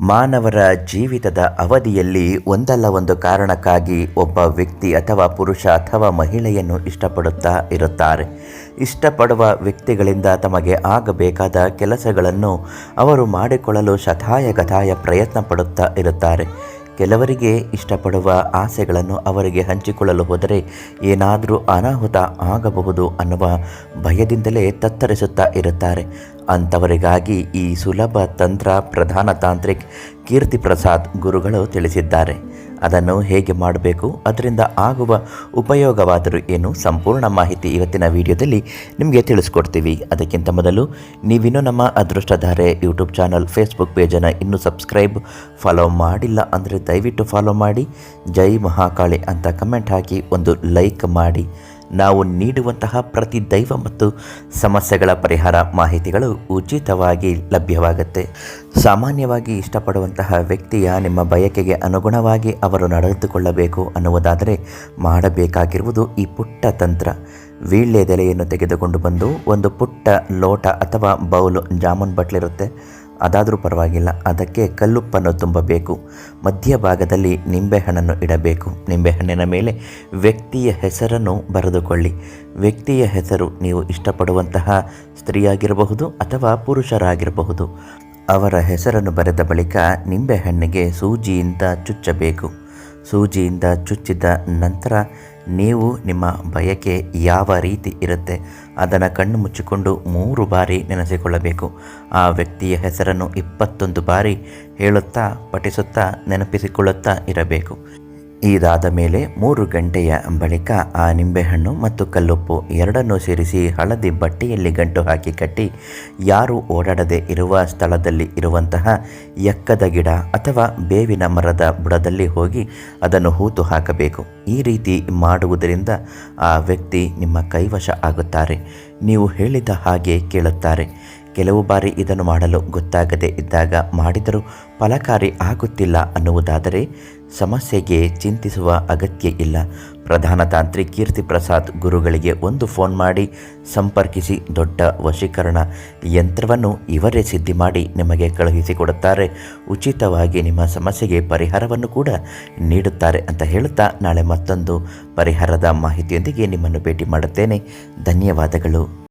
ಮಾನವರ ಜೀವಿತದ ಅವಧಿಯಲ್ಲಿ ಒಂದಲ್ಲ ಒಂದು ಕಾರಣಕ್ಕಾಗಿ ಒಬ್ಬ ವ್ಯಕ್ತಿ ಅಥವಾ ಪುರುಷ ಅಥವಾ ಮಹಿಳೆಯನ್ನು ಇಷ್ಟಪಡುತ್ತಾ ಇರುತ್ತಾರೆ. ಇಷ್ಟಪಡುವ ವ್ಯಕ್ತಿಗಳಿಂದ ತಮಗೆ ಆಗಬೇಕಾದ ಕೆಲಸಗಳನ್ನು ಅವರು ಮಾಡಿಕೊಳ್ಳಲು ಶತಾಯ ಗತಾಯ ಪ್ರಯತ್ನ ಪಡುತ್ತಾ ಇರುತ್ತಾರೆ. ಕೆಲವರಿಗೆ ಇಷ್ಟಪಡುವ ಆಸೆಗಳನ್ನು ಅವರಿಗೆ ಹಂಚಿಕೊಳ್ಳಲು ಹೋದರೆ ಏನಾದರೂ ಅನಾಹುತ ಆಗಬಹುದು ಅನ್ನುವ ಭಯದಿಂದಲೇ ತತ್ತರಿಸುತ್ತಾ ಇರುತ್ತಾರೆ. ಅಂಥವರಿಗಾಗಿ ಈ ಸುಲಭ ತಂತ್ರ ಪ್ರಧಾನ ತಾಂತ್ರಿಕ್ ಕೀರ್ತಿ ಪ್ರಸಾದ್ ಗುರುಗಳು ತಿಳಿಸಿದ್ದಾರೆ. ಅದನ್ನು ಹೇಗೆ ಮಾಡಬೇಕು, ಅದರಿಂದ ಆಗುವ ಉಪಯೋಗವಾದರೂ ಏನು ಸಂಪೂರ್ಣ ಮಾಹಿತಿ ಇವತ್ತಿನ ವಿಡಿಯೋದಲ್ಲಿ ನಿಮಗೆ ತಿಳಿಸ್ಕೊಡ್ತೀವಿ. ಅದಕ್ಕಿಂತ ಮೊದಲು ನೀವಿನ್ನೂ ನಮ್ಮ ಅದೃಷ್ಟಧಾರೆ ಯೂಟ್ಯೂಬ್ ಚಾನಲ್, ಫೇಸ್ಬುಕ್ ಪೇಜನ್ನು ಇನ್ನೂ ಸಬ್ಸ್ಕ್ರೈಬ್, ಫಾಲೋ ಮಾಡಿಲ್ಲ ಅಂದರೆ ದಯವಿಟ್ಟು ಫಾಲೋ ಮಾಡಿ, ಜೈ ಮಹಾಕಾಳಿ ಅಂತ ಕಮೆಂಟ್ ಹಾಕಿ ಒಂದು ಲೈಕ್ ಮಾಡಿ. ನಾವು ನೀಡುವಂತಹ ಪ್ರತಿ ದೈವ ಮತ್ತು ಸಮಸ್ಯೆಗಳ ಪರಿಹಾರ ಮಾಹಿತಿಗಳು ಉಚಿತವಾಗಿ ಲಭ್ಯವಾಗುತ್ತೆ. ಸಾಮಾನ್ಯವಾಗಿ ಇಷ್ಟಪಡುವಂತಹ ವ್ಯಕ್ತಿಯ ನಿಮ್ಮ ಬಯಕೆಗೆ ಅನುಗುಣವಾಗಿ ಅವರು ನಡೆದುಕೊಳ್ಳಬೇಕು ಅನ್ನುವುದಾದರೆ ಮಾಡಬೇಕಾಗಿರುವುದು ಈ ಪುಟ್ಟ ತಂತ್ರ. ವೀಳ್ಯದೆಲೆಯನ್ನು ತೆಗೆದುಕೊಂಡು ಬಂದು ಒಂದು ಪುಟ್ಟ ಲೋಟ ಅಥವಾ ಬೌಲು ಜಾಮೂನ್ ಬಟ್ಲಿರುತ್ತೆ. ಅದಾದರೂ ಪರವಾಗಿಲ್ಲ. ಅದಕ್ಕೆ ಕಲ್ಲುಪ್ಪನ್ನು ತುಂಬಬೇಕು. ಮಧ್ಯಭಾಗದಲ್ಲಿ ನಿಂಬೆಹಣ್ಣನ್ನು ಇಡಬೇಕು. ನಿಂಬೆಹಣ್ಣಿನ ಮೇಲೆ ವ್ಯಕ್ತಿಯ ಹೆಸರನ್ನು ಬರೆದುಕೊಳ್ಳಿ. ವ್ಯಕ್ತಿಯ ಹೆಸರು ನೀವು ಇಷ್ಟಪಡುವಂತಹ ಸ್ತ್ರೀಯಾಗಿರಬಹುದು ಅಥವಾ ಪುರುಷರಾಗಿರಬಹುದು. ಅವರ ಹೆಸರನ್ನು ಬರೆದ ಬಳಿಕ ನಿಂಬೆಹಣ್ಣಿಗೆ ಸೂಜಿಯಿಂದ ಚುಚ್ಚಬೇಕು. ಸೂಜಿಯಿಂದ ಚುಚ್ಚಿದ ನಂತರ ನೀವು ನಿಮ್ಮ ಬಯಕೆ ಯಾವ ರೀತಿ ಇರುತ್ತೆ, ಅದನ್ನು ಕಣ್ಣು ಮುಚ್ಚಿಕೊಂಡು ಮೂರು ಬಾರಿ ನೆನೆಸಿಕೊಳ್ಳಬೇಕು. ಆ ವ್ಯಕ್ತಿಯ ಹೆಸರನ್ನು ಇಪ್ಪತ್ತೊಂದು ಬಾರಿ ಹೇಳುತ್ತಾ, ಪಠಿಸುತ್ತಾ, ನೆನಪಿಸಿಕೊಳ್ಳುತ್ತಾ ಇರಬೇಕು. ಇದಾದ ಮೇಲೆ ಮೂರು ಗಂಟೆಯ ಬಳಿಕ ಆ ನಿಂಬೆಹಣ್ಣು ಮತ್ತು ಕಲ್ಲುಪ್ಪು ಎರಡನ್ನು ಸೇರಿಸಿ ಹಳದಿ ಬಟ್ಟೆಯಲ್ಲಿ ಗಂಟು ಹಾಕಿ ಕಟ್ಟಿ, ಯಾರು ಓಡಾಡದೆ ಇರುವ ಸ್ಥಳದಲ್ಲಿ ಇರುವಂತಹ ಎಕ್ಕದ ಗಿಡ ಅಥವಾ ಬೇವಿನ ಮರದ ಬುಡದಲ್ಲಿ ಹೋಗಿ ಅದನ್ನು ಹೂತು ಹಾಕಬೇಕು. ಈ ರೀತಿ ಮಾಡುವುದರಿಂದ ಆ ವ್ಯಕ್ತಿ ನಿಮ್ಮ ಕೈವಶ ಆಗುತ್ತಾರೆ. ನೀವು ಹೇಳಿದ ಹಾಗೆ ಕೇಳುತ್ತಾರೆ. ಕೆಲವು ಬಾರಿ ಇದನ್ನು ಮಾಡಲು ಗೊತ್ತಾಗದೇ ಇದ್ದಾಗ ಮಾಡಿದರೂ ಫಲಕಾರಿ ಆಗುತ್ತಿಲ್ಲ ಅನ್ನುವುದಾದರೆ ಸಮಸ್ಯೆಗೆ ಚಿಂತಿಸುವ ಅಗತ್ಯ ಇಲ್ಲ. ಪ್ರಧಾನ ತಾಂತ್ರಿ ಕೀರ್ತಿ ಪ್ರಸಾದ್ ಗುರುಗಳಿಗೆ ಒಂದು ಫೋನ್ ಮಾಡಿ ಸಂಪರ್ಕಿಸಿ ದೊಡ್ಡ ವಶೀಕರಣ. ಯಂತ್ರವನ್ನು ಇವರೇ ಸಿದ್ಧಿ ಮಾಡಿ ನಿಮಗೆ ಕಳುಹಿಸಿಕೊಡುತ್ತಾರೆ. ಉಚಿತವಾಗಿ ನಿಮ್ಮ ಸಮಸ್ಯೆಗೆ ಪರಿಹಾರವನ್ನು ಕೂಡ ನೀಡುತ್ತಾರೆ ಅಂತ ಹೇಳುತ್ತಾ ನಾಳೆ ಮತ್ತೊಂದು ಪರಿಹಾರದ ಮಾಹಿತಿಯೊಂದಿಗೆ ನಿಮ್ಮನ್ನು ಭೇಟಿ ಮಾಡುತ್ತೇನೆ. ಧನ್ಯವಾದಗಳು.